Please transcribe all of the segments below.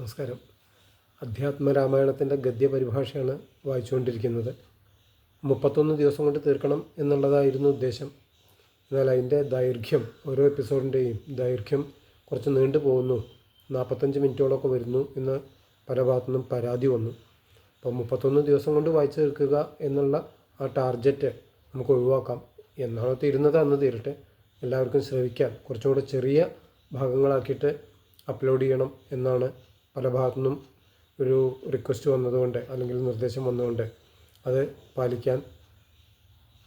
നമസ്കാരം. അധ്യാത്മരാമായണത്തിന്റെ ഗദ്യപരിഭാഷയാണ് വായിച്ചുകൊണ്ടിരിക്കുന്നത്. മുപ്പത്തൊന്ന് ദിവസം കൊണ്ട് തീർക്കണം എന്നുള്ളതായിരുന്നു ഉദ്ദേശം. എന്നാൽ അതിന്റെ ദൈർഘ്യം ഓരോ എപ്പിസോഡിന്റെയും ദൈർഘ്യം കുറച്ച് നീണ്ടു പോകുന്നു. നാൽപ്പത്തഞ്ച് മിനിറ്റോളമൊക്കെ വരുന്നു എന്ന് പല ഭാഗത്തുനിന്നും പരാതി വന്നു. അപ്പോൾ മുപ്പത്തൊന്ന് ദിവസം കൊണ്ട് വായിച്ചു തീർക്കുക എന്നുള്ള ആ ടാർഗറ്റ് നമുക്ക് ഒഴിവാക്കാം. എന്നാണോ തീരുന്നത്? അന്ന് തീരട്ടെ. എല്ലാവർക്കും ശ്രമിക്കാം കുറച്ചുകൂടെ ചെറിയ ഭാഗങ്ങളാക്കിയിട്ട് അപ്ലോഡ് ചെയ്യണം എന്നാണ് പല ഭാഗത്തുനിന്നും ഒരു റിക്വസ്റ്റ് വന്നതുകൊണ്ട് അല്ലെങ്കിൽ നിർദ്ദേശം വന്നതുകൊണ്ട് അത് പാലിക്കാൻ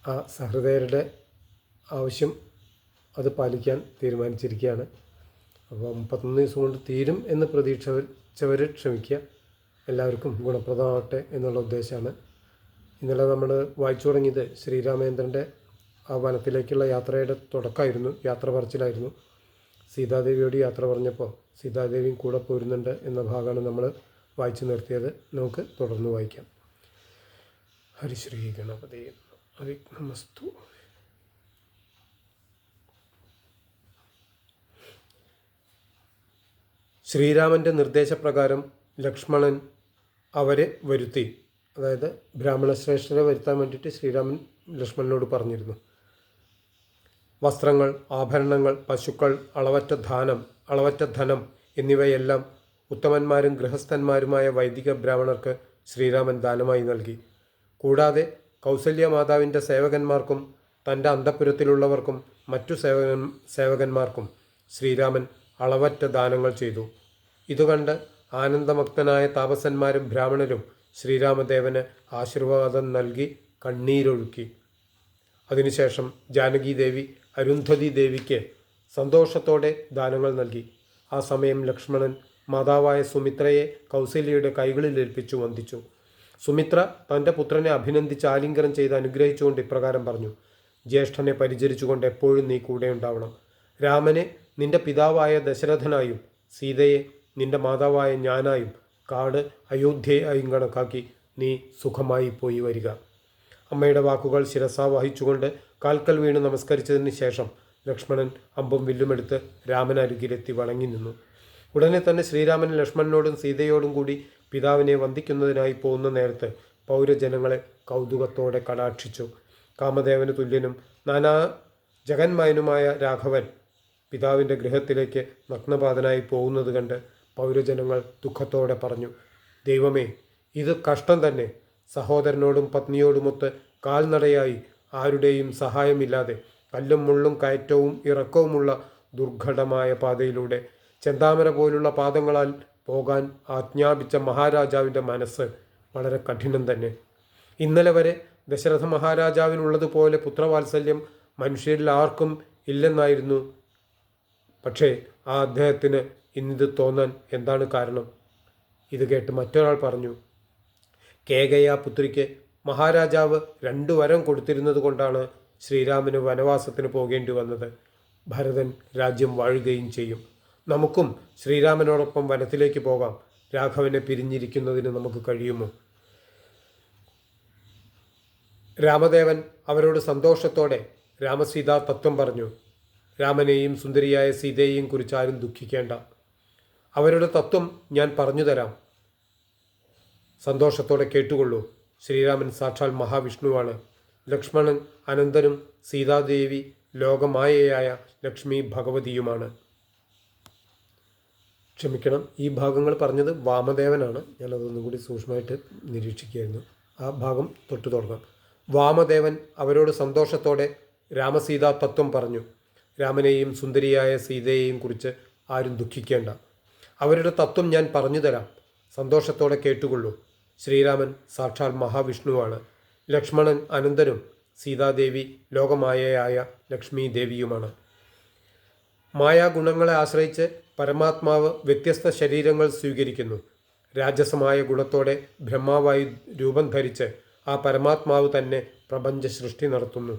ആ സഹൃദയരുടെ ആവശ്യം അത് പാലിക്കാൻ തീരുമാനിച്ചിരിക്കുകയാണ്. അപ്പോൾ മുപ്പത്തൊന്ന് ദിവസം കൊണ്ട് തീരും എന്ന് പ്രതീക്ഷിച്ചവർ ക്ഷമിക്കുക. എല്ലാവർക്കും ഗുണപ്രദമാവട്ടെ എന്നുള്ള ഉദ്ദേശമാണ്. ഇന്നലെ നമ്മൾ വായിച്ചു തുടങ്ങിയത് ശ്രീരാമേന്ദ്രന്റെ ആ വനത്തിലേക്കുള്ള യാത്രയുടെ തുടക്കമായിരുന്നു യാത്ര പറച്ചിലായിരുന്നു. സീതാദേവിയോട് യാത്ര പറഞ്ഞപ്പോൾ സീതാദേവിയും കൂടെ പോരുന്നുണ്ട് എന്ന ഭാഗമാണ് നമ്മൾ വായിച്ചു നിർത്തിയത്. നമുക്ക് തുടർന്ന് വായിക്കാം. ഹരിശ്രീ ഗണപതി നമസ്തു. ശ്രീരാമന്റെ നിർദ്ദേശപ്രകാരം ലക്ഷ്മണൻ അവരെ വരുത്തി. അതായത് ബ്രാഹ്മണശ്രേഷ്ഠരെ വരുത്താൻ വേണ്ടിയിട്ട് ശ്രീരാമൻ ലക്ഷ്മണനോട് പറഞ്ഞിരുന്നു. വസ്ത്രങ്ങൾ ആഭരണങ്ങൾ പശുക്കൾ അളവറ്റ ധാനം അളവറ്റ ധനം എന്നിവയെല്ലാം ഉത്തമന്മാരും ഗൃഹസ്ഥന്മാരുമായ വൈദിക ബ്രാഹ്മണർക്ക് ശ്രീരാമൻ ദാനമായി നൽകി. കൂടാതെ കൗസല്യ മാതാവിന്റെ സേവകന്മാർക്കും തന്റെ അന്തപുരത്തിലുള്ളവർക്കും മറ്റു സേവകൻ സേവകന്മാർക്കും ശ്രീരാമൻ അളവറ്റ ദാനങ്ങൾ ചെയ്തു. ഇതുകണ്ട് ആനന്ദമക്തനായ താപസന്മാരും ബ്രാഹ്മണരും ശ്രീരാമദേവന് ആശീർവാദം നൽകി കണ്ണീരൊഴുക്കി. അതിനുശേഷം ജാനകീദേവി അരുന്ധതി ദേവിക്ക് സന്തോഷത്തോടെ ദാനങ്ങൾ നൽകി. ആ സമയം ലക്ഷ്മണൻ മാതാവായ സുമിത്രയെ കൗസല്യയുടെ കൈകളിൽ ഏൽപ്പിച്ചു വന്ദിച്ചു. സുമിത്ര തന്റെ പുത്രനെ അഭിനന്ദിച്ച് ആലിംഗനം ചെയ്ത് അനുഗ്രഹിച്ചുകൊണ്ട് ഇപ്രകാരം പറഞ്ഞു ജ്യേഷ്ഠനെ പരിചരിച്ചുകൊണ്ട് എപ്പോഴും നീ കൂടെ ഉണ്ടാവണം. രാമനെ നിന്റെ പിതാവായ ദശരഥനായും സീതയെ നിന്റെ മാതാവായ ഞാനായും കാട് അയോധ്യയായും കണക്കാക്കി നീ സുഖമായി പോയി വരിക. അമ്മയുടെ വാക്കുകൾ ശിരസ വഹിച്ചുകൊണ്ട് കാൽക്കൽ വീണ് നമസ്കരിച്ചതിന് ശേഷം ലക്ഷ്മണൻ അമ്പും വില്ലുമെടുത്ത് രാമൻ അരികിലെത്തി വണങ്ങി നിന്നു. ഉടനെ തന്നെ ശ്രീരാമൻ ലക്ഷ്മണനോടും സീതയോടും കൂടി പിതാവിനെ വന്ദിക്കുന്നതിനായി പോകുന്ന നേരത്ത് പൗരജനങ്ങളെ കൗതുകത്തോടെ കടാക്ഷിച്ചു. കാമദേവന് തുല്യനും നാനാ ജഗന്മയനുമായ രാഘവൻ പിതാവിന്റെ ഗൃഹത്തിലേക്ക് നഗ്നപാതനായി പോകുന്നത് കണ്ട് പൗരജനങ്ങൾ ദുഃഖത്തോടെ പറഞ്ഞു ദൈവമേ ഇത് കഷ്ടം തന്നെ. സഹോദരനോടും പത്നിയോടുമൊത്ത് കാൽനടയായി ആരുടെയും സഹായമില്ലാതെ കല്ലും മുള്ളും കയറ്റവും ഇറക്കവുമുള്ള ദുർഘടമായ പാതയിലൂടെ ചെന്താമര പോലുള്ള പാദങ്ങളാൽ പോകാൻ ആജ്ഞാപിച്ച മഹാരാജാവിന്റെ മനസ്സ് വളരെ കഠിനം തന്നെ. ഇന്നലെ വരെ ദശരഥ മഹാരാജാവിനുള്ളതുപോലെ പുത്രവാത്സല്യം മനുഷ്യരിൽ ആർക്കും ഇല്ലെന്നായിരുന്നു. പക്ഷേ ആ അദ്ദേഹത്തിന് ഇന്നിത് തോന്നാൻ എന്താണ് കാരണം? ഇത് കേട്ട് മറ്റൊരാൾ പറഞ്ഞു കേകയ പുത്രിക്ക് മഹാരാജാവ് രണ്ടു വരം കൊടുത്തിരുന്നത് കൊണ്ടാണ് ശ്രീരാമന് വനവാസത്തിന് പോകേണ്ടി വന്നത്. ഭരതൻ രാജ്യം വാഴുകയും ചെയ്യും. നമുക്കും ശ്രീരാമനോടൊപ്പം വനത്തിലേക്ക് പോകാം. രാഘവനെ പിരിഞ്ഞിരിക്കുന്നതിന് നമുക്ക് കഴിയുമോ? രാമദേവൻ അവരോട് സന്തോഷത്തോടെ രാമസീതാ തത്വം പറഞ്ഞു. രാമനെയും സുന്ദരിയായ സീതയെയും കുറിച്ച് ആരും ദുഃഖിക്കേണ്ട. അവരുടെ തത്വം ഞാൻ പറഞ്ഞു തരാം. സന്തോഷത്തോടെ കേട്ടുകൊള്ളൂ. ശ്രീരാമൻ സാക്ഷാൽ മഹാവിഷ്ണുവാണ്. ലക്ഷ്മണൻ അനന്തനും സീതാദേവി ലോകമായയായ ലക്ഷ്മി ഭഗവതിയുമാണ്. ക്ഷമിക്കണം ഈ ഭാഗങ്ങൾ പറഞ്ഞത് വാമദേവനാണ്. ഞാനതൊന്നും കൂടി സൂക്ഷ്മമായിട്ട് നിരീക്ഷിക്കുകയായിരുന്നു. ആ ഭാഗം തൊട്ടു തുടങ്ങാം. വാമദേവൻ അവരോട് സന്തോഷത്തോടെ രാമസീതാ തത്വം പറഞ്ഞു. രാമനെയും സുന്ദരിയായ സീതയെയും കുറിച്ച് ആരും ദുഃഖിക്കേണ്ട. അവരുടെ തത്വം ഞാൻ പറഞ്ഞു തരാം. സന്തോഷത്തോടെ കേട്ടുകൊള്ളൂ. ശ്രീരാമൻ സാക്ഷാൽ മഹാവിഷ്ണുവാണ്. ലക്ഷ്മണൻ അനന്തനും സീതാദേവി ലോകമായയായ ലക്ഷ്മി ദേവിയുമാണ് മായാഗുണങ്ങളെ ആശ്രയിച്ച് പരമാത്മാവ് വ്യത്യസ്ത ശരീരങ്ങൾ സ്വീകരിക്കുന്നു. രാജസമായ ഗുണത്തോടെ ബ്രഹ്മാവായി രൂപം ധരിച്ച് ആ പരമാത്മാവ് തന്നെ പ്രപഞ്ച സൃഷ്ടി നടത്തുന്നു.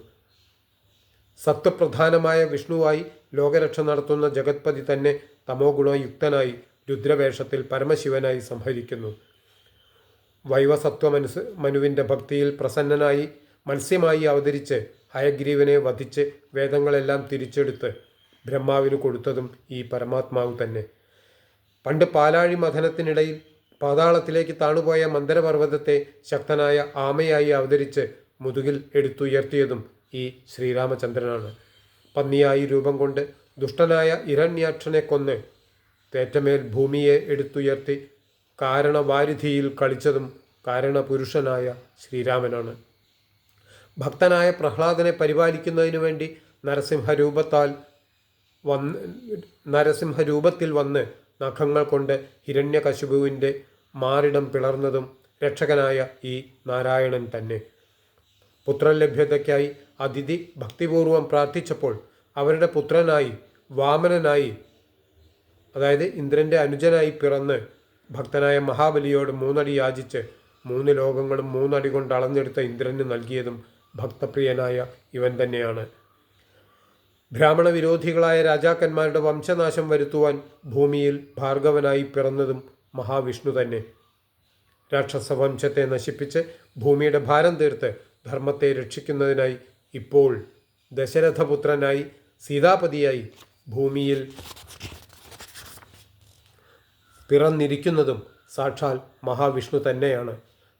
സത്വപ്രധാനമായ വിഷ്ണുവായി ലോകരക്ഷ നടത്തുന്ന ജഗത്പതി തന്നെ തമോ ഗുണയുക്തനായി രുദ്രവേഷത്തിൽ പരമശിവനായി സംഹരിക്കുന്നു. വൈവസത്വമനുസ് മനുവിന്റെ ഭക്തിയിൽ പ്രസന്നനായി മത്സ്യമായി അവതരിച്ച് ഹയഗ്രീവനെ വധിച്ച് വേദങ്ങളെല്ലാം തിരിച്ചെടുത്ത് ബ്രഹ്മാവിന് കൊടുത്തതും ഈ പരമാത്മാവ് തന്നെ. പണ്ട് പാലാഴി മഥനത്തിനിടയിൽ പാതാളത്തിലേക്ക് താണുപോയ മന്ദരപർവതത്തെ ശക്തനായ ആമയായി അവതരിച്ച് മുതുകിൽ എടുത്തുയർത്തിയതും ഈ ശ്രീരാമചന്ദ്രനാണ്. പന്നിയായി രൂപം കൊണ്ട് ദുഷ്ടനായ ഇരണ്യാക്ഷനെ കൊന്ന് തേറ്റമേൽ ഭൂമിയെ എടുത്തുയർത്തി കാരണവാരിധിയിൽ കളിച്ചതും കാരണപുരുഷനായ ശ്രീരാമനാണ്. ഭക്തനായ പ്രഹ്ലാദനെ പരിപാലിക്കുന്നതിനു വേണ്ടി നരസിംഹരൂപത്താൽ വന്ന് നരസിംഹരൂപത്തിൽ വന്ന് നഖങ്ങൾ കൊണ്ട് ഹിരണ്യകശുപുവിന്റെ മാറിടം പിളർന്നതും രക്ഷകനായ ഈ നാരായണൻ തന്നെ. പുത്രലഭ്യതയ്ക്കായി അതിഥി ഭക്തിപൂർവം പ്രാർത്ഥിച്ചപ്പോൾ അവരുടെ പുത്രനായി വാമനനായി അതായത് ഇന്ദ്രന്റെ അനുജനായി പിറന്ന് ഭക്തനായ മഹാബലിയോട് മൂന്നടി യാചിച്ച് മൂന്ന് ലോകങ്ങളും മൂന്നടി കൊണ്ട് അളന്നെടുത്ത ഇന്ദ്രന് നൽകിയതും ഭക്തപ്രിയനായ ഇവൻ തന്നെയാണ്. ബ്രാഹ്മണ വിരോധികളായ രാജാക്കന്മാരുടെ വംശനാശം വരുത്തുവാൻ ഭൂമിയിൽ ഭാർഗവനായി പിറന്നതും മഹാവിഷ്ണു തന്നെ. രാക്ഷസ വംശത്തെ നശിപ്പിച്ച് ഭൂമിയുടെ ഭാരം തീർത്ത് ധർമ്മത്തെ രക്ഷിക്കുന്നതിനായി ഇപ്പോൾ ദശരഥപുത്രനായി സീതാപതിയായി ഭൂമിയിൽ പിറന്നിരിക്കുന്നതും സാക്ഷാൽ മഹാവിഷ്ണു തന്നെയാണ്.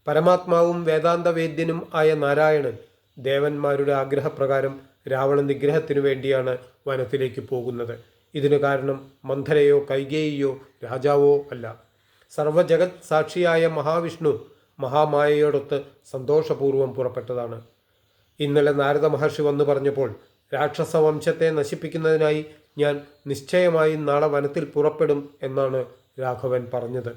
പരമാത്മാവും വേദാന്തവേദ്യനും ആയ നാരായണൻ ദേവന്മാരുടെ ആഗ്രഹപ്രകാരം രാവണ നിഗ്രഹത്തിനു വേണ്ടിയാണ് വനത്തിലേക്ക് പോകുന്നത്. ഇതിനു കാരണം മന്ധരയോ കൈകേയിയോ രാജാവോ അല്ല. സർവജഗത് സാക്ഷിയായ മഹാവിഷ്ണു മഹാമായയോടൊത്ത് സന്തോഷപൂർവം പുറപ്പെട്ടതാണ്. ഇന്നലെ നാരദ മഹർഷി വന്നു പറഞ്ഞപ്പോൾ രാക്ഷസവംശത്തെ നശിപ്പിക്കുന്നതിനായി ഞാൻ നിശ്ചയമായും നാളെ വനത്തിൽ പുറപ്പെടും എന്നാണ് രാഘവൻ പറഞ്ഞത്.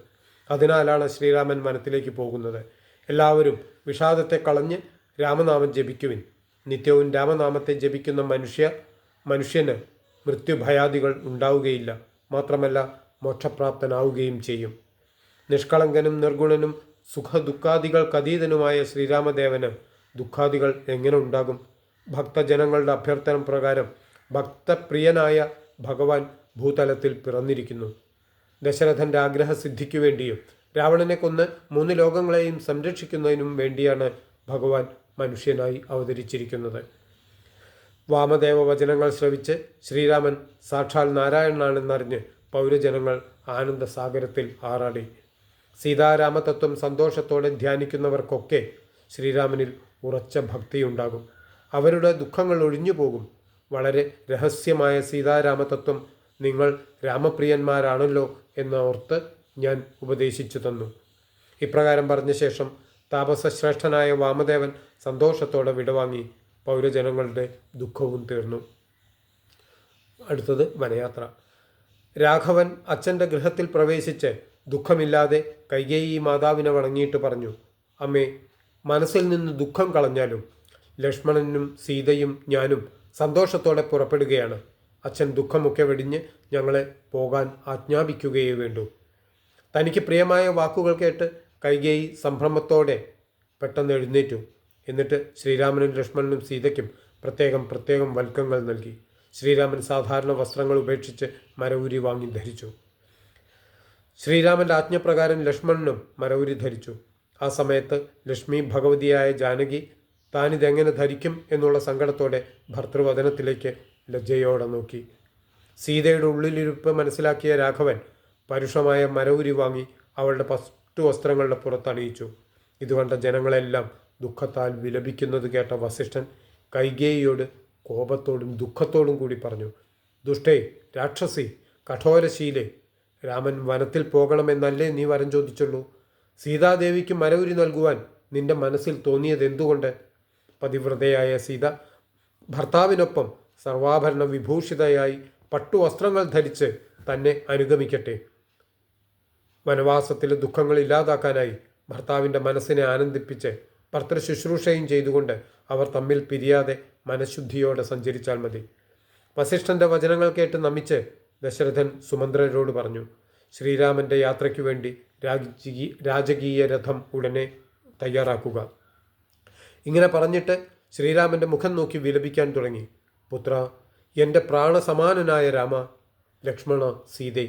അതിനാലാണ് ശ്രീരാമൻ വനത്തിലേക്ക് പോകുന്നത്. എല്ലാവരും വിഷാദത്തെ കളഞ്ഞ് രാമനാമം ജപിക്കുവിൻ. നിത്യവും രാമനാമത്തെ ജപിക്കുന്ന മനുഷ്യ മനുഷ്യന് മൃത്യുഭയാദികൾ ഉണ്ടാവുകയില്ല. മാത്രമല്ല മോക്ഷപ്രാപ്തനാവുകയും ചെയ്യും. നിഷ്കളങ്കനും നിർഗുണനും സുഖ ദുഃഖാദികൾക്കതീതനുമായ ശ്രീരാമദേവന് ദുഃഖാദികൾ എങ്ങനെ ഉണ്ടാകും? ഭക്തജനങ്ങളുടെ അഭ്യർത്ഥന പ്രകാരം ഭക്തപ്രിയനായ ഭഗവാൻ ഭൂതലത്തിൽ പിറന്നിരിക്കുന്നു. ദശരഥന്റെ ആഗ്രഹസിദ്ധിക്കു വേണ്ടിയും രാവണനെ കൊന്ന് മൂന്ന് ലോകങ്ങളെയും സംരക്ഷിക്കുന്നതിനും വേണ്ടിയാണ് ഭഗവാൻ മനുഷ്യനായി അവതരിച്ചിരിക്കുന്നത്. വാമദേവ വചനങ്ങൾ ശ്രവിച്ച് ശ്രീരാമൻ സാക്ഷാൽ നാരായണനാണെന്നറിഞ്ഞ് പൗരജനങ്ങൾ ആനന്ദസാഗരത്തിൽ ആറാടി. സീതാരാമതത്വം സന്തോഷത്തോടെ ധ്യാനിക്കുന്നവർക്കൊക്കെ ശ്രീരാമനിൽ ഉറച്ച ഭക്തിയുണ്ടാകും. അവരുടെ ദുഃഖങ്ങൾ ഒഴിഞ്ഞു പോകും വളരെ രഹസ്യമായ സീതാരാമതത്വം നിങ്ങൾ രാമപ്രിയന്മാരാണല്ലോ എന്നോർത്ത് ഞാൻ ഉപദേശിച്ചു തന്നു. ഇപ്രകാരം പറഞ്ഞ ശേഷം താപസശ്രേഷ്ഠനായ വാമദേവൻ സന്തോഷത്തോടെ വിടവാങ്ങി. പൗരജനങ്ങളുടെ ദുഃഖവും തീർന്നു. അടുത്തത് വനയാത്ര. രാഘവൻ അച്ഛന്റെ ഗൃഹത്തിൽ പ്രവേശിച്ച് ദുഃഖമില്ലാതെ കൈകേയി മാതാവിനെ വണങ്ങിയിട്ട് പറഞ്ഞു അമ്മേ മനസ്സിൽ നിന്ന് ദുഃഖം കളഞ്ഞാലും ലക്ഷ്മണനും സീതയും ഞാനും സന്തോഷത്തോടെ പുറപ്പെടുകയാണ്. അച്ഛൻ ദുഃഖമൊക്കെ വെടിഞ്ഞ് ഞങ്ങളെ പോകാൻ ആജ്ഞാപിക്കുകയേ വേണ്ടൂ. തനിക്ക് പ്രിയമായ വാക്കുകൾ കേട്ട് കൈകേയി സംഭ്രമത്തോടെ പെട്ടെന്ന് എഴുന്നേറ്റു. എന്നിട്ട് ശ്രീരാമനും ലക്ഷ്മണനും സീതയ്ക്കും പ്രത്യേകം പ്രത്യേകം വൽക്കങ്ങൾ നൽകി. ശ്രീരാമൻ സാധാരണ വസ്ത്രങ്ങൾ ഉപേക്ഷിച്ച് മരവുരി വാങ്ങി ധരിച്ചു. ശ്രീരാമന്റെ ആജ്ഞപ്രകാരം ലക്ഷ്മണനും മരവുരി ധരിച്ചു. ആ സമയത്ത് ലക്ഷ്മി ഭഗവതിയായ ജാനകി താനിതെങ്ങനെ ധരിക്കും? എന്നുള്ള സങ്കടത്തോടെ ഭർത്തൃവദനത്തിലേക്ക് ലജ്ജയോടെ നോക്കി. സീതയുടെ ഉള്ളിലിരുപ്പ് മനസ്സിലാക്കിയ രാഘവൻ പരുഷമായ മരവുരി വാങ്ങി അവളുടെ പസ്റ്റു വസ്ത്രങ്ങളുടെ പുറത്തണിയിച്ചു ഇത് കണ്ട ജനങ്ങളെല്ലാം ദുഃഖത്താൽ വിലപിക്കുന്നത് കേട്ട വസിഷ്ഠൻ കൈകേയിയോട് കോപത്തോടും ദുഃഖത്തോടും കൂടി പറഞ്ഞു ദുഷ്ടേ രാക്ഷസി കഠോരശീലെ രാമൻ വനത്തിൽ പോകണമെന്നല്ലേ നീ വരം ചോദിച്ചുള്ളൂ. സീതാദേവിക്ക് മരവുരി നൽകുവാൻ നിന്റെ മനസ്സിൽ തോന്നിയത് എന്തുകൊണ്ട് പതിവ്രതയായ സീത ഭർത്താവിനൊപ്പം സർവാഭരണ വിഭൂഷിതയായി പട്ടുവസ്ത്രങ്ങൾ ധരിച്ച് തന്നെ അനുഗമിക്കട്ടെ. വനവാസത്തിലെ ദുഃഖങ്ങൾ ഇല്ലാതാക്കാനായി ഭർത്താവിന്റെ മനസ്സിനെ ആനന്ദിപ്പിച്ച് ഭർത്തൃ ശുശ്രൂഷയും ചെയ്തുകൊണ്ട് അവർ തമ്മിൽ പിരിയാതെ മനഃശുദ്ധിയോടെ സഞ്ചരിച്ചാൽ മതി. വസിഷ്ഠന്റെ വചനങ്ങൾ കേട്ട് നമിച്ച് ദശരഥൻ സുമന്ത്രരോട് പറഞ്ഞു ശ്രീരാമന്റെ യാത്രയ്ക്കു വേണ്ടി രാജകീ രാജകീയ രഥം ഉടനെ തയ്യാറാക്കുക. ഇങ്ങനെ പറഞ്ഞിട്ട് ശ്രീരാമന്റെ മുഖം നോക്കി വിലപിക്കാൻ തുടങ്ങി. പുത്ര എന്റെ പ്രാണസമാനനായ രാമ ലക്ഷ്മണ സീതേ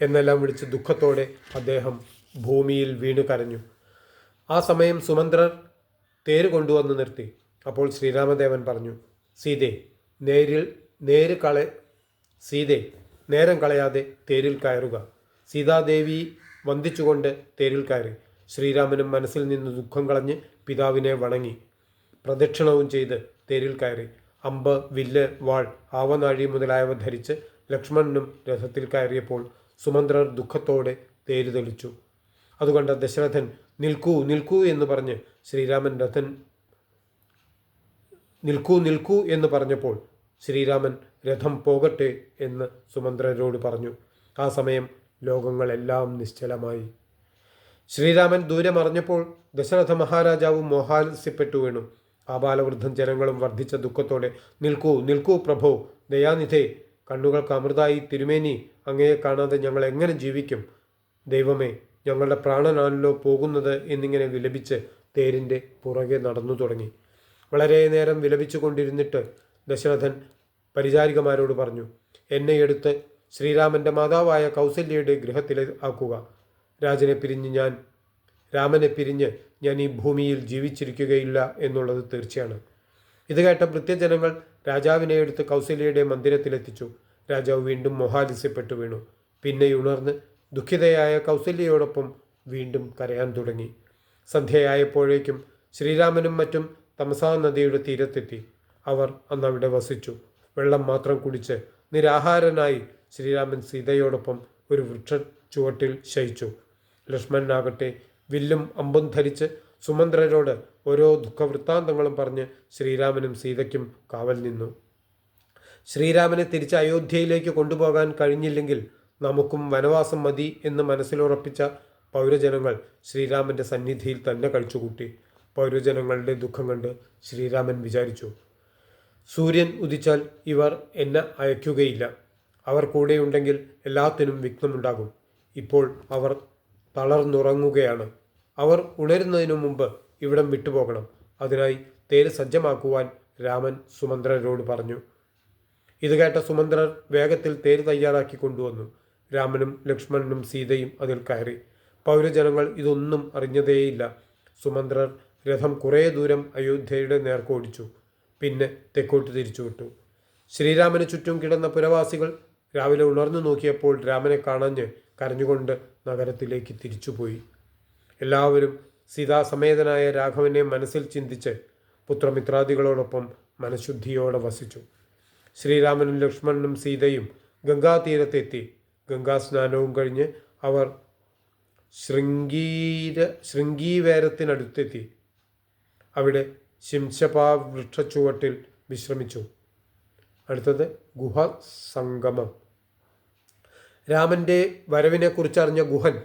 എന്നെല്ലാം വിളിച്ച് ദുഃഖത്തോടെ അദ്ദേഹം ഭൂമിയിൽ വീണു കരഞ്ഞു. ആ സമയം സുമന്ത്രർ തേര് കൊണ്ടുവന്ന് നിർത്തി. അപ്പോൾ ശ്രീരാമദേവൻ പറഞ്ഞു സീതേ നേരിൽ നേര് കള സീതേ നേരം കളയാതെ തേരിൽ കയറുക. സീതാദേവി വന്ദിച്ചുകൊണ്ട് തേരിൽ കയറി. ശ്രീരാമനും മനസ്സിൽ നിന്ന് ദുഃഖം കളഞ്ഞ് പിതാവിനെ വണങ്ങി. പ്രദക്ഷിണവും ചെയ്ത് തേരിൽ കയറി. അമ്പ് വില്ല് വാൾ ആവനാഴി മുതലായവ ധരിച്ച് ലക്ഷ്മണനും രഥത്തിൽ കയറിയപ്പോൾ സുമന്ത്രർ ദുഃഖത്തോടെ തേര് തെളിച്ചു അതുകൊണ്ട് ദശരഥൻ നിൽക്കൂ നിൽക്കൂ എന്ന് പറഞ്ഞ് ശ്രീരാമൻ രഥൻ നിൽക്കൂ നിൽക്കൂ എന്ന് പറഞ്ഞപ്പോൾ ശ്രീരാമൻ രഥം പോകട്ടെ എന്ന് സുമന്ത്രരോട് പറഞ്ഞു. ആ സമയം ലോകങ്ങളെല്ലാം നിശ്ചലമായി. ശ്രീരാമൻ ദൂരെ മറിഞ്ഞപ്പോൾ ദശരഥ മഹാരാജാവും മോഹാലസ്യപ്പെട്ടു വീണു. ആബാലവൃദ്ധം ജനങ്ങളും വർദ്ധിച്ച ദുഃഖത്തോടെ നിൽക്കൂ നിൽക്കൂ പ്രഭോ. ദയാനിധേ കണ്ണുകൾക്ക് അമൃതായി തിരുമേനി അങ്ങയെ കാണാതെ ഞങ്ങൾ എങ്ങനെ ജീവിക്കും? ദൈവമേ ഞങ്ങളുടെ പ്രാണനാണല്ലോ പോകുന്നത് എന്നിങ്ങനെ വിലപിച്ച് തേരിന്റെ പുറകെ നടന്നു തുടങ്ങി. വളരെ നേരം വിലപിച്ചു കൊണ്ടിരുന്നിട്ട് ദശരഥൻ പരിചാരികമാരോട് പറഞ്ഞു എന്നെ എടുത്ത് ശ്രീരാമന്റെ മാതാവായ കൗസല്യയുടെ ഗൃഹത്തിൽ ആക്കുക. രാജനെ പിരിഞ്ഞ് ഞാൻ രാമനെ പിരിഞ്ഞ് ഞാൻ ഈ ഭൂമിയിൽ ജീവിച്ചിരിക്കുകയില്ല എന്നുള്ളത് തീർച്ചയാണ്. ഇത് കേട്ട ഭൃത്യജനങ്ങൾ രാജാവിനെ എടുത്ത് കൗസല്യയുടെ മന്ദിരത്തിലെത്തിച്ചു. രാജാവ് വീണ്ടും മോഹാലിസ്യപ്പെട്ടു വീണു. പിന്നെ ഉണർന്ന് ദുഃഖിതയായ കൗസല്യയോടൊപ്പം വീണ്ടും കരയാൻ തുടങ്ങി. സന്ധ്യയായപ്പോഴേക്കും ശ്രീരാമനും മറ്റും തമസാ നദിയുടെ തീരത്തെത്തി. അവർ അന്ന് അവിടെ വസിച്ചു. വെള്ളം മാത്രം കുടിച്ച് നിരാഹാരനായി ശ്രീരാമൻ സീതയോടൊപ്പം ഒരു വൃക്ഷ ചുവട്ടിൽ ശയിച്ചു. ലക്ഷ്മണനാകട്ടെ വില്ലും അമ്പും ധരിച്ച് സുമന്ത്രരോട് ഓരോ ദുഃഖവൃത്താന്തങ്ങളും പറഞ്ഞ് ശ്രീരാമനും സീതയ്ക്കും കാവൽ നിന്നു. ശ്രീരാമനെ തിരിച്ച് അയോധ്യയിലേക്ക് കൊണ്ടുപോകാൻ കഴിഞ്ഞില്ലെങ്കിൽ നമുക്കും വനവാസം മതി എന്ന് മനസ്സിലുറപ്പിച്ച പൗരജനങ്ങൾ ശ്രീരാമന്റെ സന്നിധിയിൽ തന്നെ കഴിച്ചുകൂട്ടി. പൗരജനങ്ങളുടെ ദുഃഖം കണ്ട് ശ്രീരാമൻ വിചാരിച്ചു സൂര്യൻ ഉദിച്ചാൽ ഇവർ എന്നെ അയക്കുകയില്ല. അവർ കൂടെയുണ്ടെങ്കിൽ എല്ലാത്തിനും വിഘ്നമുണ്ടാകും. ഇപ്പോൾ അവർ തളർന്നുറങ്ങുകയാണ്. അവർ ഉണരുന്നതിനു മുമ്പ് ഇവിടം വിട്ടുപോകണം. അതിനായി തേര് സജ്ജമാക്കുവാൻ രാമൻ സുമന്ത്രരോട് പറഞ്ഞു. ഇത് കേട്ട സുമന്ത്രർ വേഗത്തിൽ തേര് തയ്യാറാക്കി കൊണ്ടുവന്നു. രാമനും ലക്ഷ്മണനും സീതയും അതിൽ കയറി. പൗരജനങ്ങൾ ഇതൊന്നും അറിഞ്ഞതേയില്ല. സുമന്ത്രർ രഥം കുറേ ദൂരം അയോധ്യയുടെ നേർക്കോടിച്ചു പിന്നെ തെക്കോട്ട് തിരിച്ചുവിട്ടു ശ്രീരാമന് ചുറ്റും കിടന്ന പുരവാസികൾ രാവിലെ ഉണർന്നു നോക്കിയപ്പോൾ രാമനെ കാണാഞ്ഞ് കരഞ്ഞുകൊണ്ട് നഗരത്തിലേക്ക് തിരിച്ചുപോയി. എല്ലാവരും സീതാസമേതനായ രാഘവനെ മനസ്സിൽ ചിന്തിച്ച് പുത്രമിത്രാദികളോടൊപ്പം മനഃശുദ്ധിയോടെ വസിച്ചു. ശ്രീരാമനും ലക്ഷ്മണനും സീതയും ഗംഗാതീരത്തെത്തി. ഗംഗാസ്നാനവും കഴിഞ്ഞ് അവർ ശൃംഗീര ശൃംഗീവേരത്തിനടുത്തെത്തി. അവിടെ ശിംശപാ വൃക്ഷച്ചുവട്ടിൽ വിശ്രമിച്ചു. അടുത്തത് ഗുഹ സംഗമം രാമന്റെ വരവിനെക്കുറിച്ചറിഞ്ഞ ഗുഹൻ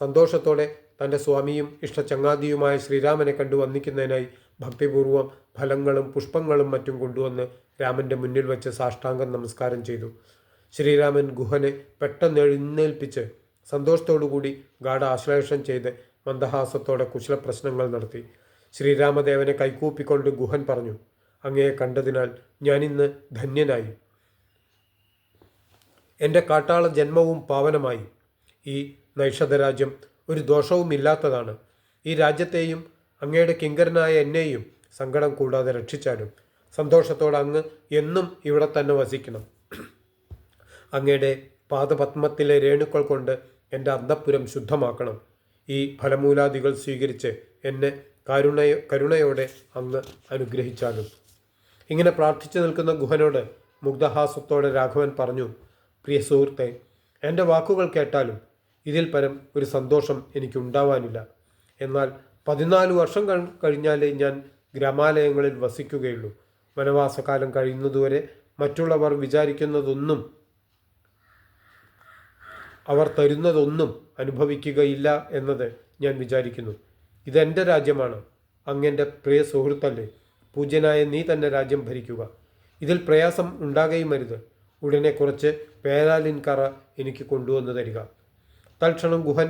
സന്തോഷത്തോടെ തന്റെ സ്വാമിയും ഇഷ്ടചങ്ങാതിയുമായ ശ്രീരാമനെ കണ്ടു വന്നിക്കുന്നതിനായി ഭക്തിപൂർവം ഫലങ്ങളും പുഷ്പങ്ങളും മറ്റും കൊണ്ടുവന്ന് രാമന്റെ മുന്നിൽ വെച്ച് സാഷ്ടാംഗം നമസ്കാരം ചെയ്തു. ശ്രീരാമൻ ഗുഹനെ പെട്ടെന്ന് എഴുന്നേൽപ്പിച്ച് സന്തോഷത്തോടുകൂടി ഗാഠ ആശ്ലേഷം ചെയ്ത് മന്ദഹാസത്തോടെ കുശല പ്രശ്നങ്ങൾ നടത്തി. ശ്രീരാമദേവനെ കൈകൂപ്പിക്കൊണ്ട് ഗുഹൻ പറഞ്ഞു അങ്ങയെ കണ്ടതിനാൽ ഞാനിന്ന് ധന്യനായി. എന്റെ കാട്ടാള ജന്മവും പാവനമായി. ഈ നൈഷധരാജ്യം ഒരു ദോഷവും ഇല്ലാത്തതാണ് ഈ രാജ്യത്തെയും അങ്ങയുടെ കിങ്കരനായ എന്നെയും സങ്കടം കൂടാതെ രക്ഷിച്ചാലും സന്തോഷത്തോടെ അങ്ങ് എന്നും ഇവിടെ തന്നെ വസിക്കണം. അങ്ങയുടെ പാദപത്മത്തിലെ രേണുക്കൾ കൊണ്ട് എന്റെ അന്തപ്പുരം ശുദ്ധമാക്കണം. ഈ ഫലമൂലാദികൾ സ്വീകരിച്ച് എന്നെ കരുണയോ കരുണയോടെ അങ്ങ് അനുഗ്രഹിച്ചാലും. ഇങ്ങനെ പ്രാർത്ഥിച്ചു നിൽക്കുന്ന ഗുഹനോട് മുഗ്ധഹാസത്തോടെ രാഘവൻ പറഞ്ഞു പ്രിയ സുഹൃത്തെ എന്റെ വാക്കുകൾ കേട്ടാലും ഇതിൽ പരം ഒരു സന്തോഷം എനിക്കുണ്ടാവാനില്ല. എന്നാൽ പതിനാല് വർഷം കഴി- കഴിഞ്ഞാലേ ഞാൻ ഗ്രാമാലയങ്ങളിൽ വസിക്കുകയുള്ളൂ. വനവാസകാലം കഴിയുന്നതുവരെ മറ്റുള്ളവർ വിചാരിക്കുന്നതൊന്നും അവർ തരുന്നതൊന്നും അനുഭവിക്കുകയില്ല എന്നത് ഞാൻ വിചാരിക്കുന്നു. ഇതെന്റെ രാജ്യമാണ്. അങ്ങന്റെ പ്രിയ സുഹൃത്തല്ലേ. പൂജ്യനായ നീ തന്നെ രാജ്യം ഭരിക്കുക. ഇതിൽ പ്രയാസം ഉണ്ടാകുകയും ഉടനെ കുറച്ച് പേരാലിൻ കറ എനിക്ക് കൊണ്ടുവന്ന് തരിക. തൽക്ഷണം ഗുഹൻ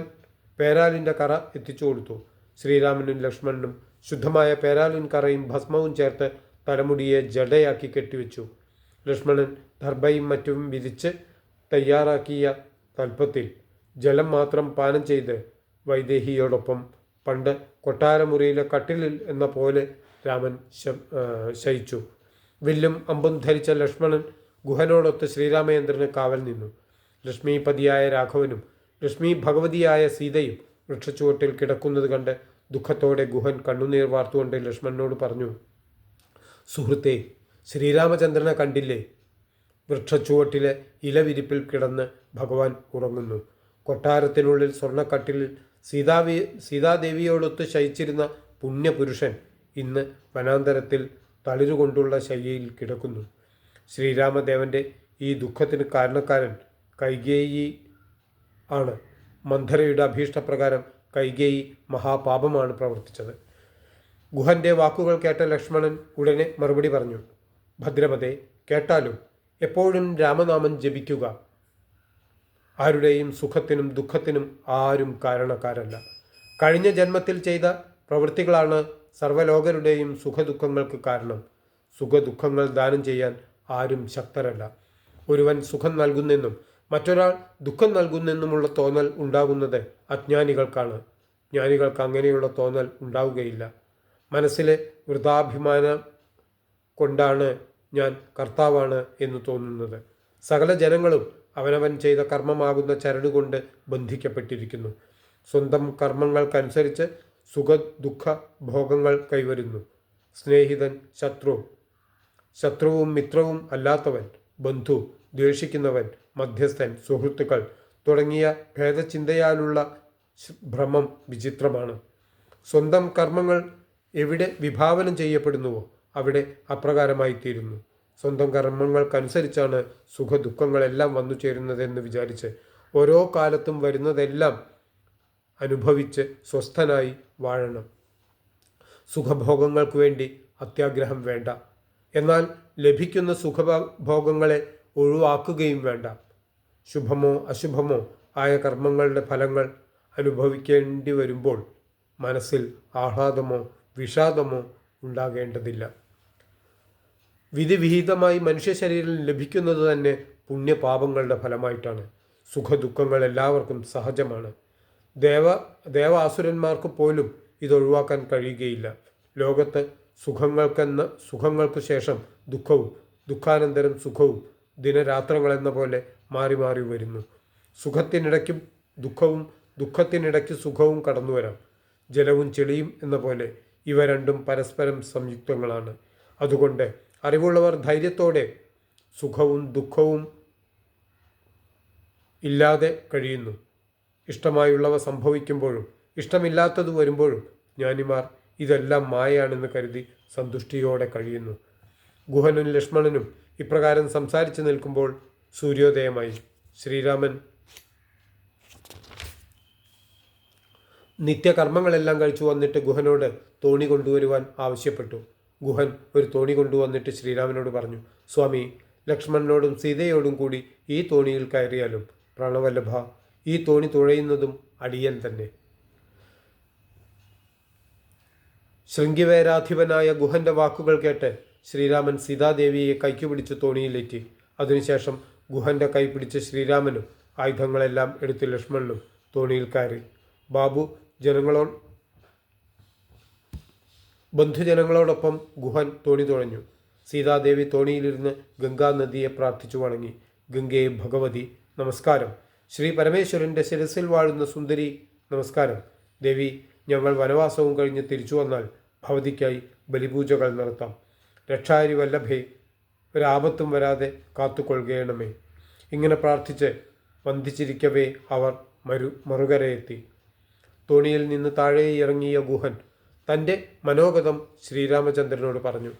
പേരാലിന്റെ കറ എത്തിച്ചു കൊടുത്തു. ശ്രീരാമനും ലക്ഷ്മണനും ശുദ്ധമായ പേരാലിൻ കറയും ഭസ്മവും ചേർത്ത് തലമുടിയെ ജടയാക്കി കെട്ടിവെച്ചു. ലക്ഷ്മണൻ ദർഭയും മറ്റും വിരിച്ച് തയ്യാറാക്കിയ തൽപ്പത്തിൽ ജലം മാത്രം പാനം ചെയ്ത് വൈദേഹിയോടൊപ്പം പണ്ട് കൊട്ടാരമുറിയിലെ കട്ടിലിൽ എന്ന പോലെ രാമൻ ശയിച്ചു. വില്ലും അമ്പും ധരിച്ച ലക്ഷ്മണൻ ഗുഹനോടൊത്ത് ശ്രീരാമചന്ദ്രന് കാവൽ നിന്നു. ലക്ഷ്മിപതിയായ രാഘവനും ലക്ഷ്മി ഭഗവതിയായ സീതയും വൃക്ഷച്ചുവട്ടിൽ കിടക്കുന്നത് കണ്ട് ദുഃഖത്തോടെ ഗുഹൻ കണ്ണുനീർ വാർത്തുകൊണ്ട് ലക്ഷ്മണനോട് പറഞ്ഞു സുഹൃത്തെ ശ്രീരാമചന്ദ്രനെ കണ്ടില്ലേ? വൃക്ഷച്ചുവട്ടിലെ ഇലവിരിപ്പിൽ കിടന്ന് ഭഗവാൻ ഉറങ്ങുന്നു. കൊട്ടാരത്തിനുള്ളിൽ സ്വർണക്കട്ടിലിൽ സീതാവി സീതാദേവിയോടൊത്ത് ശയിച്ചിരുന്ന പുണ്യപുരുഷൻ ഇന്ന് വനാന്തരത്തിൽ തളിരുകൊണ്ടുള്ള ശയ്യയിൽ കിടക്കുന്നു. ശ്രീരാമദേവന്റെ ഈ ദുഃഖത്തിന് കാരണക്കാരൻ കൈകേയി ആണ്. മന്ധരയുടെ അഭീഷ്ടപ്രകാരം കൈകേയി മഹാപാപമാണ് പ്രവർത്തിച്ചത്. ഗുഹന്റെ വാക്കുകൾ കേട്ട ലക്ഷ്മണൻ ഉടനെ മറുപടി പറഞ്ഞു ഭദ്രപതേ കേട്ടാലും എപ്പോഴും രാമനാമം ജപിക്കുക. ആരുടെയും സുഖത്തിനും ദുഃഖത്തിനും ആരും കാരണക്കാരല്ല. കഴിഞ്ഞ ജന്മത്തിൽ ചെയ്ത പ്രവൃത്തികളാണ് സർവലോകരുടെയും സുഖദുഃഖങ്ങൾക്ക് കാരണം. സുഖദുഃഖങ്ങൾ ദാനം ചെയ്യാൻ ആരും ശക്തരല്ല. ഒരുവൻ സുഖം നൽകുന്നെന്നും മറ്റൊരാൾ ദുഃഖം നൽകുന്നെന്നുമുള്ള തോന്നൽ ഉണ്ടാകുന്നത് അജ്ഞാനികൾക്കാണ്. ജ്ഞാനികൾക്ക് അങ്ങനെയുള്ള തോന്നൽ ഉണ്ടാവുകയില്ല. മനസ്സിലെ വൃതാഭിമാനം കൊണ്ടാണ് ഞാൻ കർത്താവാണ് എന്ന് തോന്നുന്നത്. സകല ജനങ്ങളും അവനവൻ ചെയ്ത കർമ്മമാകുന്ന ചരടുകൊണ്ട് ബന്ധിക്കപ്പെട്ടിരിക്കുന്നു. സ്വന്തം കർമ്മങ്ങൾക്കനുസരിച്ച് സുഖ ദുഃഖ ഭോഗങ്ങൾ കൈവരുന്നു. സ്നേഹിതൻ ശത്രു ശത്രുവും മിത്രവും അല്ലാത്തവൻ ബന്ധു ദ്വേഷിക്കുന്നവൻ മധ്യസ്ഥൻ സുഹൃത്തുക്കൾ തുടങ്ങിയ ഭേദചിന്തയാലുള്ള ഭ്രമം വിചിത്രമാണ്. സ്വന്തം കർമ്മങ്ങൾ എവിടെ വിഭാവനം ചെയ്യപ്പെടുന്നുവോ അവിടെ അപ്രകാരമായി തീരുന്നു സ്വന്തം കർമ്മങ്ങൾക്കനുസരിച്ചാണ് സുഖദുഃഖങ്ങളെല്ലാം വന്നു ചേരുന്നതെന്ന് വിചാരിച്ച് ഓരോ കാലത്തും വരുന്നതെല്ലാം അനുഭവിച്ച് സ്വസ്ഥനായി വാഴണം. സുഖഭോഗങ്ങൾക്ക് വേണ്ടി അത്യാഗ്രഹം വേണ്ട. എന്നാൽ ലഭിക്കുന്ന സുഖഭോഗങ്ങളെ ഒഴിവാക്കുകയും വേണ്ട. ശുഭമോ അശുഭമോ ആയ കർമ്മങ്ങളുടെ ഫലങ്ങൾ അനുഭവിക്കേണ്ടി വരുമ്പോൾ മനസ്സിൽ ആഹ്ലാദമോ വിഷാദമോ ഉണ്ടാകേണ്ടതില്ല. വിധിവിഹിതമായി മനുഷ്യ ശരീരം ലഭിക്കുന്നത് തന്നെ പുണ്യപാപങ്ങളുടെ ഫലമായിട്ടാണ്. സുഖദുഃഖങ്ങൾ എല്ലാവർക്കും സഹജമാണ്. ദേവ ദേവാസുരന്മാർക്ക് പോലും ഇത് ഒഴിവാക്കാൻ കഴിയുകയില്ല. ലോകത്ത് സുഖങ്ങൾക്കെന്ന സുഖങ്ങൾക്ക് ശേഷം ദുഃഖവും ദുഃഖാനന്തരം സുഖവും ദിനരാത്രങ്ങളെന്ന പോലെ മാറി മാറി വരുന്നു. സുഖത്തിനിടയ്ക്കും ദുഃഖവും ദുഃഖത്തിനിടയ്ക്ക് സുഖവും കടന്നു വരാം. ജലവും ചെളിയും എന്ന പോലെ ഇവ രണ്ടും പരസ്പരം സംയുക്തങ്ങളാണ്. അതുകൊണ്ട് അറിവുള്ളവർ ധൈര്യത്തോടെ സുഖവും ദുഃഖവും ഇല്ലാതെ കഴിയുന്നു. ഇഷ്ടമായുള്ളവ സംഭവിക്കുമ്പോഴും ഇഷ്ടമില്ലാത്തത് വരുമ്പോഴും ജ്ഞാനിമാർ ഇതെല്ലാം മായയാണെന്ന് കരുതി സന്തുഷ്ടിയോടെ കഴിയുന്നു. ഗുഹനും ലക്ഷ്മണനും ഇപ്രകാരം സംസാരിച്ചു നിൽക്കുമ്പോൾ സൂര്യോദയമായി. ശ്രീരാമൻ നിത്യകർമ്മങ്ങളെല്ലാം കഴിച്ചു വന്നിട്ട് ഗുഹനോട് തോണി കൊണ്ടുവരുവാൻ ആവശ്യപ്പെട്ടു. ഗുഹൻ ഒരു തോണി കൊണ്ടുവന്നിട്ട് ശ്രീരാമനോട് പറഞ്ഞു സ്വാമി ലക്ഷ്മണനോടും സീതയോടും കൂടി ഈ തോണിയിൽ കയറിയാലും പ്രണവല്ലഭ ഈ തോണി തുഴയുന്നതും അടിയൻ തന്നെ. ശൃംഗിവേരാധിപനായ ഗുഹന്റെ വാക്കുകൾ കേട്ട് ശ്രീരാമൻ സീതാദേവിയെ കൈക്കുപിടിച്ച് തോണിയിലേറ്റി. അതിനുശേഷം ഗുഹന്റെ കൈ പിടിച്ച് ശ്രീരാമനും ആയുധങ്ങളെല്ലാം എടുത്ത് ലക്ഷ്മണനും തോണിയിൽ കയറി. ബാബു ജനങ്ങളോ ബന്ധുജനങ്ങളോടൊപ്പം ഗുഹൻ തോണി തുഴഞ്ഞു. സീതാദേവി തോണിയിലിരുന്ന് ഗംഗാനദിയെ പ്രാർത്ഥിച്ചു വണങ്ങി. ഗംഗയെ ഭഗവതി നമസ്കാരം. ശ്രീ പരമേശ്വരന്റെ ശിരസിൽ വാഴുന്ന സുന്ദരി നമസ്കാരം. ദേവി ഞങ്ങൾ വനവാസവും കഴിഞ്ഞ് തിരിച്ചു വന്നാൽ ഭവതിക്കായി ബലിപൂജകൾ നടത്താം. രക്ഷാരി വല്ലഭേ ഒരാപത്തും വരാതെ കാത്തുകൊള്ളുകയണമേ. ഇങ്ങനെ പ്രാർത്ഥിച്ച് വന്ദിച്ചിരിക്കവേ അവർ മരു മറുകരയെത്തി. തോണിയിൽ നിന്ന് താഴെ ഇറങ്ങിയ ഗുഹൻ തന്റെ മനോഗതം ശ്രീരാമചന്ദ്രനോട് പറഞ്ഞു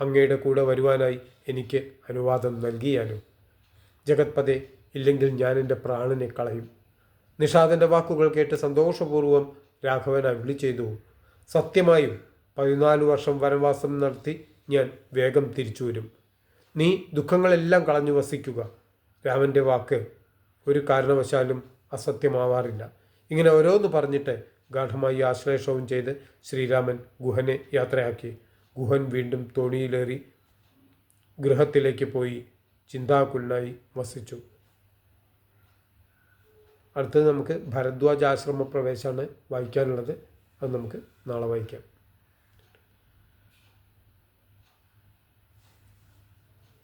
അങ്ങയുടെ കൂടെ വരുവാനായി എനിക്ക് അനുവാദം നൽകിയാലും? ജഗത്പദേ ഇല്ലെങ്കിൽ ഞാൻ എന്റെ പ്രാണനെ കളയും. നിഷാദന്റെ വാക്കുകൾ കേട്ട് സന്തോഷപൂർവം രാഘവൻ അരുളി ചെയ്തു. സത്യമായും പതിനാല് വർഷം വനവാസം നടത്തി ഞാൻ വേഗം തിരിച്ചു വരും. നീ ദുഃഖങ്ങളെല്ലാം കളഞ്ഞു വസിക്കുക. രാമന്റെ വാക്ക് ഒരു കാരണവശാലും അസത്യമാവാറില്ല. ഇങ്ങനെ ഓരോന്ന് പറഞ്ഞിട്ട് ഗാഠമായി ആശ്ലേഷവും ചെയ്ത് ശ്രീരാമൻ ഗുഹനെ യാത്രയാക്കി. ഗുഹൻ വീണ്ടും തോണിയിലേറി ഗൃഹത്തിലേക്ക് പോയി ചിന്താകുലനായി വസിച്ചു. അടുത്തത് നമുക്ക് ഭരദ്വാജ ആശ്രമ പ്രവേശമാണ് വായിക്കാനുള്ളത്. അത് നമുക്ക് നാളെ വായിക്കാം.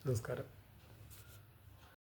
നമസ്കാരം.